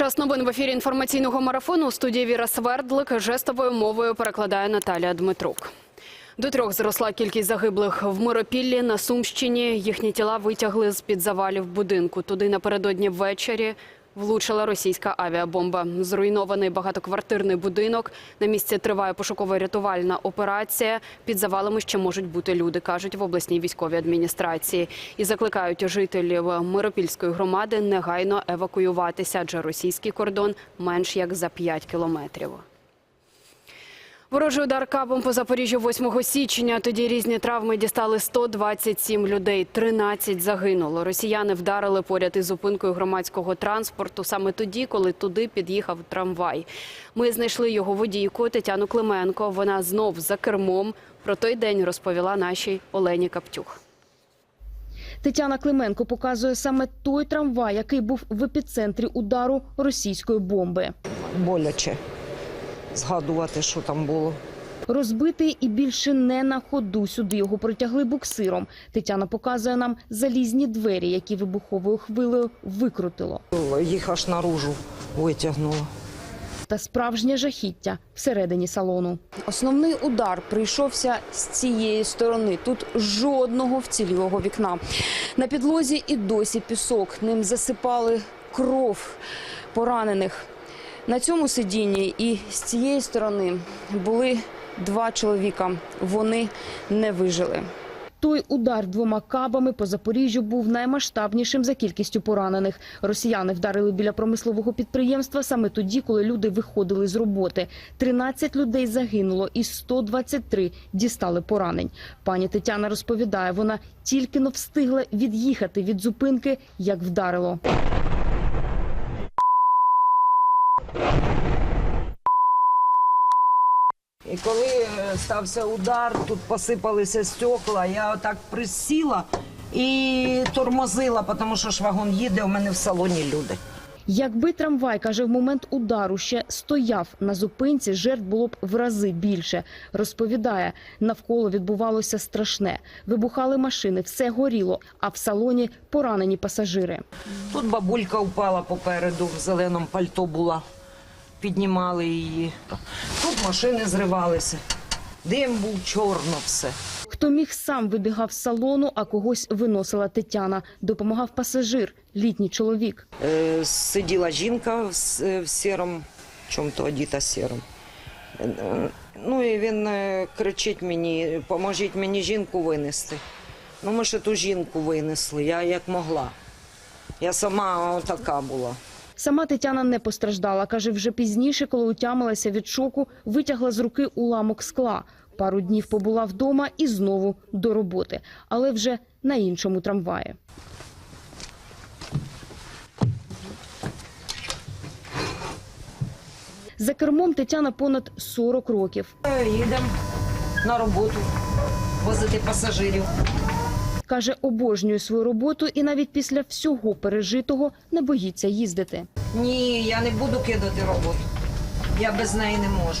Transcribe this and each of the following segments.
Час новин в ефірі інформаційного марафону у студії Віра Свердлик жестовою мовою перекладає Наталія Дмитрук. До трьох зросла кількість загиблих в Миропіллі на Сумщині. Їхні тіла витягли з під завалів будинку. Туди напередодні ввечері влучила російська авіабомба. Зруйнований багатоквартирний будинок. На місці триває пошуково-рятувальна операція. Під завалами ще можуть бути люди, кажуть в обласній військовій адміністрації. І закликають жителів Миропільської громади негайно евакуюватися, адже російський кордон менш як за 5 кілометрів. Ворожий удар кабом по Запоріжжю 8 січня. Тоді різні травми дістали 127 людей. 13 загинуло. Росіяни вдарили поряд із зупинкою громадського транспорту саме тоді, коли туди під'їхав трамвай. Ми знайшли його водійку Тетяну Клименко. Вона знов за кермом. Про той день розповіла нашій Олені Каптюх. Тетяна Клименко показує саме той трамвай, який був в епіцентрі удару російської бомби. боляче згадувати, що там було. Розбитий і більше не на ходу. Сюди його протягли буксиром. Тетяна показує нам залізні двері, які вибуховою хвилею викрутило. Їх аж наружу витягнуло. Та справжнє жахіття всередині салону. Основний удар прийшовся з цієї сторони. Тут жодного вцілілого вікна. На підлозі і досі пісок. Ним засипали кров поранених. На цьому сидінні і з цієї сторони були два чоловіка. Вони не вижили. Той удар двома кабами по Запоріжжю був наймасштабнішим за кількістю поранених. Росіяни вдарили біля промислового підприємства саме тоді, коли люди виходили з роботи. 13 людей загинуло і 123 дістали поранень. Пані Тетяна розповідає, вона тільки но встигла від'їхати від зупинки, як вдарило. І коли е, стався удар, тут посипалися стекла, я отак присіла і тормозила, тому що ж вагон їде, у мене в салоні люди. Якби трамвай, каже, в момент удару ще стояв на зупинці, жертв було б в рази більше. Розповідає, навколо відбувалося страшне. Вибухали машини, все горіло, а в салоні поранені пасажири. Тут бабулька впала попереду, в зеленому пальто була. Піднімали її. Тут машини зривалися. Дим був чорно все. Хто міг сам вибігав з салону, а когось виносила Тетяна. Допомагав пасажир, літній чоловік. Е, сиділа жінка в, с- в сірому, чому-то одіта сіром. Е, е, Ну і він е, кричить мені, поможіть мені жінку винести. Ну, ми ще ту жінку винесли, я як могла. Я сама така була. Сама Тетяна не постраждала. Каже, вже пізніше, коли утямилася від шоку, витягла з руки уламок скла. Пару днів побула вдома і знову до роботи, але вже на іншому трамваї. За кермом Тетяна понад 40 років. Їдемо на роботу, возити пасажирів. Каже, обожнює свою роботу і навіть після всього пережитого не боїться їздити. Ні, я не буду кидати роботу. Я без неї не можу.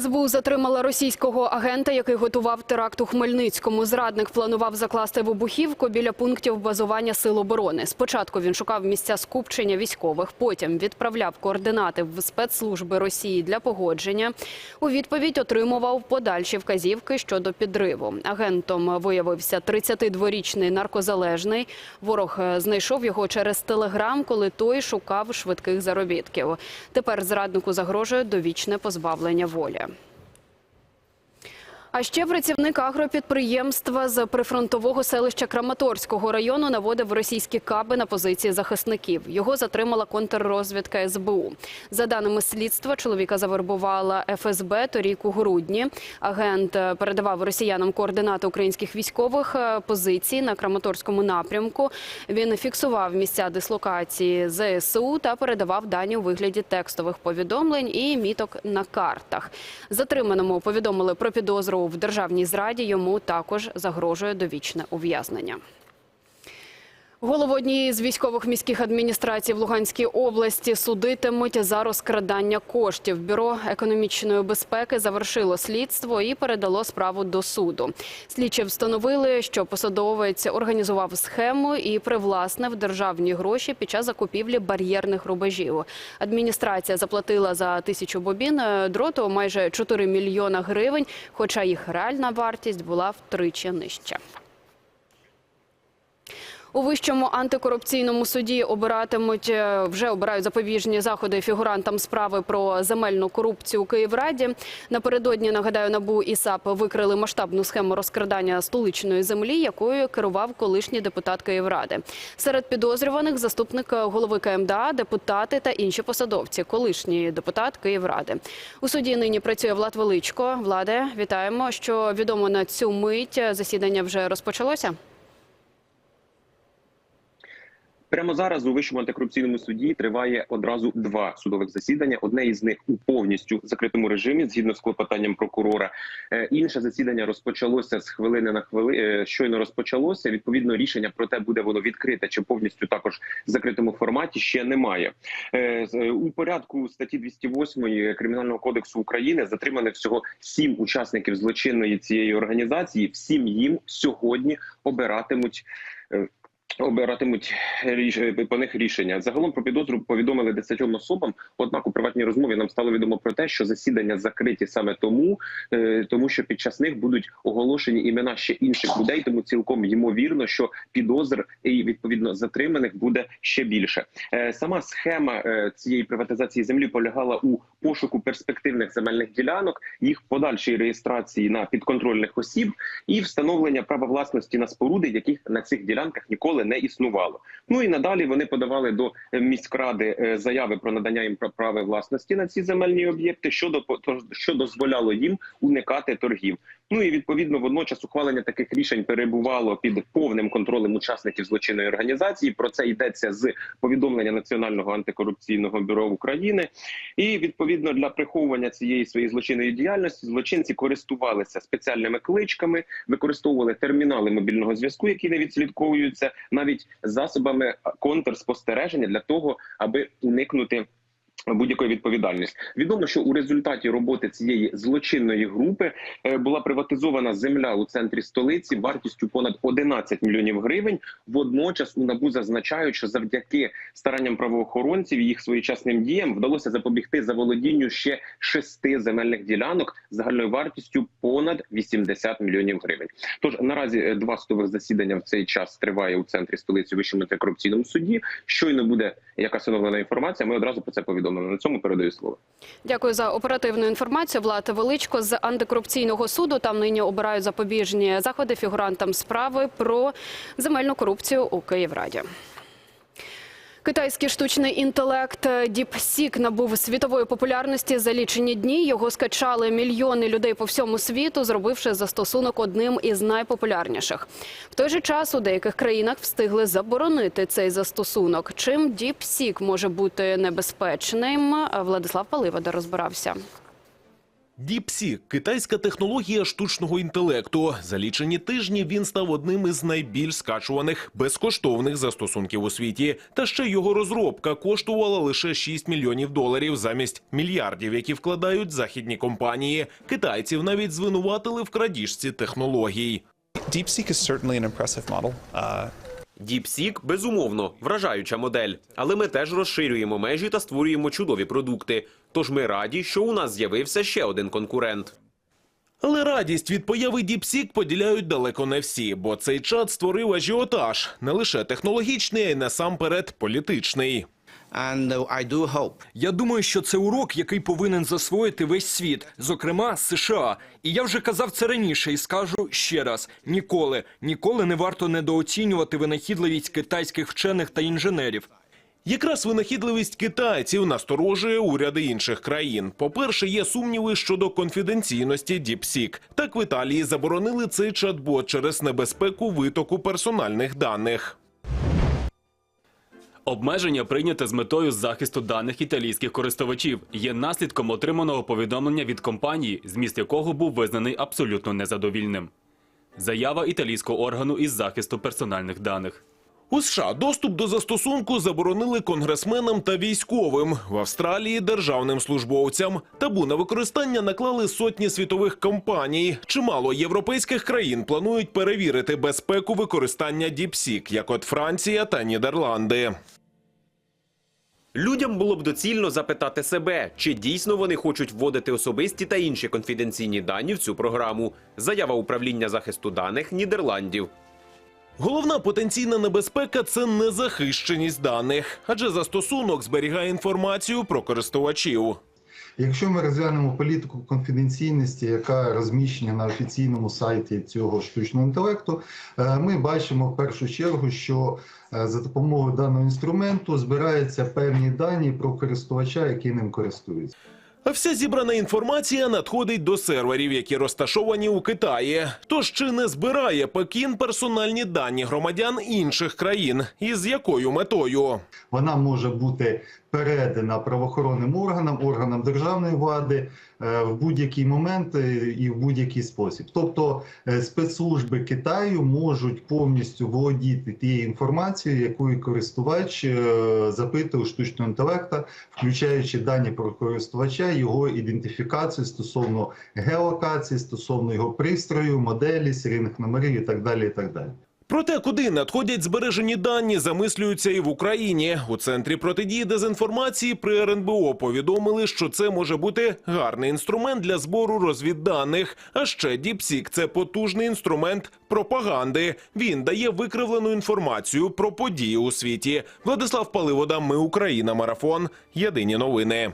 СБУ затримала російського агента, який готував теракт у Хмельницькому. Зрадник планував закласти вибухівку біля пунктів базування сил оборони. Спочатку він шукав місця скупчення військових, потім відправляв координати в спецслужби Росії для погодження. У відповідь отримував подальші вказівки щодо підриву. Агентом виявився 32-річний наркозалежний. Ворог е, знайшов його через телеграм, коли той шукав швидких заробітків. Тепер зраднику загрожує довічне позбавлення волі. you. А ще працівник агропідприємства з прифронтового селища Краматорського району наводив російські каби на позиції захисників. Його затримала контррозвідка СБУ. За даними слідства, чоловіка завербувала ФСБ торік у грудні. Агент е, передавав росіянам координати українських військових е, позицій на Краматорському напрямку. Він фіксував місця дислокації ЗСУ та передавав дані у вигляді текстових повідомлень і міток на картах. Затриманому повідомили про підозру в державній зраді. Йому також загрожує довічне ув'язнення. Голову однієї з військових міських адміністрацій в Луганській області судитимуть за розкрадання коштів. Бюро економічної безпеки завершило слідство і передало справу до суду. Слідчі встановили, що посадовець організував схему і привласнив державні гроші під час закупівлі бар'єрних рубежів. Адміністрація заплатила за тисячу бобін е, дроту майже 4 мільйона гривень, хоча їх реальна вартість була втричі нижча. У вищому антикорупційному суді обиратимуть е, вже обирають запобіжні заходи фігурантам справи про земельну корупцію у Київраді. Напередодні нагадаю, набу і САП викрили масштабну схему розкрадання столичної землі, якою керував колишній депутат Київради. Серед підозрюваних заступник голови КМДА, депутати та інші посадовці. Колишній депутат Київради. У суді нині працює Влад Величко. Владе, вітаємо. Що відомо на цю мить засідання вже розпочалося. Прямо зараз у вищому антикорупційному суді триває одразу два судових засідання. Одне із них у повністю закритому режимі, згідно з клопотанням прокурора. Е, Інше засідання розпочалося з хвилини на хвилину. Щойно розпочалося. Відповідно, рішення про те, буде воно відкрите чи повністю також в закритому форматі, ще немає. Е, У порядку статті 208 кримінального кодексу України затримане всього сім учасників злочинної цієї організації. Всім їм сьогодні обиратимуть. Е, Обиратимуть ріш- по них рішення. Загалом про підозру повідомили 10 особам. Однак у приватній розмові нам стало відомо про те, що засідання закриті саме тому, е, тому що під час них будуть оголошені імена ще інших людей. Тому цілком ймовірно, що підозр і відповідно затриманих буде ще більше. Е, Сама схема е, цієї приватизації землі полягала у пошуку перспективних земельних ділянок, їх подальшій реєстрації на підконтрольних осіб і встановлення права власності на споруди, яких на цих ділянках ніколи не існувало. Ну і надалі вони подавали до е, міськради е, заяви про надання їм права власності на ці земельні об'єкти, що до що дозволяло їм уникати торгів. Ну і відповідно водночас ухвалення таких рішень перебувало під повним контролем учасників злочинної організації. Про це йдеться з повідомлення Національного антикорупційного бюро України. І відповідно для приховування цієї своєї злочинної діяльності злочинці користувалися спеціальними кличками, використовували термінали мобільного зв'язку, які не відслідковуються, навіть засобами контрспостереження для того, аби уникнути. Будь-якої відповідальності відомо, що у результаті роботи цієї злочинної групи е, була приватизована земля у центрі столиці вартістю понад 11 мільйонів гривень. Водночас у набу зазначають, що завдяки старанням правоохоронців і їх своєчасним діям вдалося запобігти заволодінню ще шести земельних ділянок загальною вартістю понад 80 мільйонів гривень. Тож наразі е, два судових засідання в цей час триває у центрі столиці Вищому антикорупційному суді. Щойно буде якась оновлена інформація. Ми одразу про це повідомимо. На цьому передаю слово. Дякую за оперативну інформацію. Влад Величко з антикорупційного суду. Там нині обирають запобіжні заходи фігурантам справи про земельну корупцію у Київраді. Китайський штучний інтелект DeepSeek набув світової популярності за лічені дні. Його скачали мільйони людей по всьому світу, зробивши застосунок одним із найпопулярніших. В той же час у деяких країнах встигли заборонити цей застосунок. Чим DeepSeek може бути небезпечним? Владислав Паливода розбирався. DeepSeek – китайська технологія штучного інтелекту. За лічені тижні він став одним із найбільш скачуваних безкоштовних застосунків у світі. Та ще його розробка коштувала лише 6 мільйонів доларів замість мільярдів, які вкладають західні компанії. Китайців навіть звинуватили в крадіжці технологій. DeepSeek is certainly an impressive model. Uh, DeepSeek – безумовно, вражаюча модель. Але ми теж розширюємо межі та створюємо чудові продукти. Тож ми раді, що у нас з'явився ще один конкурент. Але радість від появи DeepSeek поділяють далеко не всі, бо цей чат створив ажіотаж не лише технологічний, а й насамперед політичний. And uh, I do hope Я думаю, що це урок, який повинен засвоїти весь світ, зокрема США. І я вже казав це раніше і скажу ще раз: ніколи, ніколи не варто недооцінювати винахідливість китайських вчених та інженерів. Якраз винахідливість китайців насторожує уряди інших країн. По-перше, є сумніви щодо конфіденційності DeepSeek. Так в Італії заборонили цей чат-бот через небезпеку витоку персональних даних. Обмеження прийняте з метою захисту даних італійських користувачів є наслідком отриманого повідомлення від компанії, зміст якого був визнаний абсолютно незадовільним. Заява італійського органу із захисту персональних даних. У США доступ до застосунку заборонили конгресменам та військовим. В Австралії державним службовцям. Табу на використання наклали сотні світових компаній. Чимало європейських країн планують перевірити безпеку використання DeepSeek, як от Франція та Нідерланди. Людям було б доцільно запитати себе, чи дійсно вони хочуть вводити особисті та інші конфіденційні дані в цю програму. Заява управління захисту даних Нідерландів. Головна потенційна небезпека це незахищеність даних, адже застосунок зберігає інформацію про користувачів. Якщо ми розглянемо політику конфіденційності, яка розміщена на офіційному сайті цього штучного інтелекту, е, ми бачимо в першу чергу, що е, за допомогою даного інструменту збираються певні дані про користувача, який ним користується. А вся зібрана інформація надходить до серверів, які розташовані у Китаї. Тож чи не збирає Пекін персональні дані громадян інших країн? І з якою метою? Вона може бути передана правоохоронним органам, органам державної влади е, в будь-який момент е, і в будь-який спосіб. Тобто е, спецслужби Китаю можуть повністю володіти тією інформацією, якою користувач запитує у штучного інтелекта, включаючи дані про користувача, його ідентифікацію стосовно геолокації, стосовно його пристрою, моделі, серійних номерів і так далі. І так далі. Про те, куди надходять збережені дані, замислюються і в Україні. У центрі протидії дезінформації при РНБО повідомили, що це може бути гарний інструмент для збору розвідданих. А ще DeepSeek – це потужний інструмент пропаганди. Він дає викривлену інформацію про події у світі. Владислав Паливода, Ми Україна. Марафон. Єдині новини.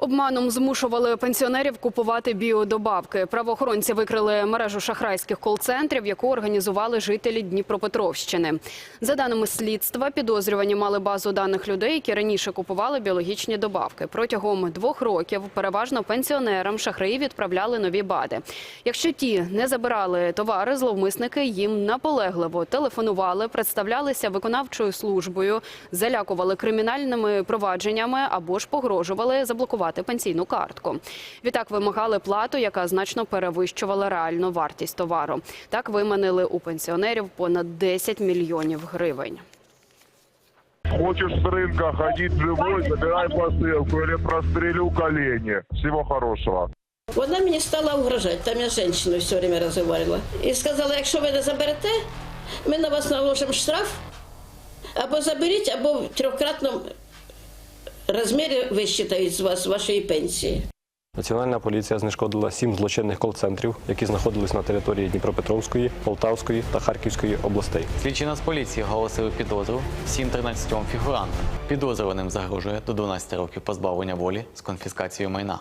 Обманом змушували пенсіонерів купувати біодобавки. Правоохоронці викрили мережу шахрайських кол-центрів, яку організували жителі Дніпропетровщини. За даними слідства, підозрювані мали базу даних людей, які раніше купували біологічні добавки. Протягом двох років переважно пенсіонерам шахраї відправляли нові бади. Якщо ті не забирали товари, зловмисники їм наполегливо телефонували, представлялися виконавчою службою, залякували кримінальними провадженнями або ж погрожували заблокувати пенсійну картку. Відтак вимагали плату, яка значно перевищувала реальну вартість товару. Так виманили у пенсіонерів понад 10 мільйонів гривень. Хочешь с рынка ходить живой, забирай посылку или прострелю колени. Всего хорошего. Вона мені стала угрожати, там я з жінкою все время розмовляла. І сказала, якщо ви не заберете, ми на вас наложимо штраф, або заберіть, або в розмірі висчитають з вас вашої пенсії. Національна поліція знешкодила сім злочинних кол-центрів, які знаходились на території Дніпропетровської, Полтавської та Харківської областей. Слідчі Нацполіції оголосили підозру всім 13 фігурантам. Підозрюваним загрожує до 12 років позбавлення волі з конфіскацією майна.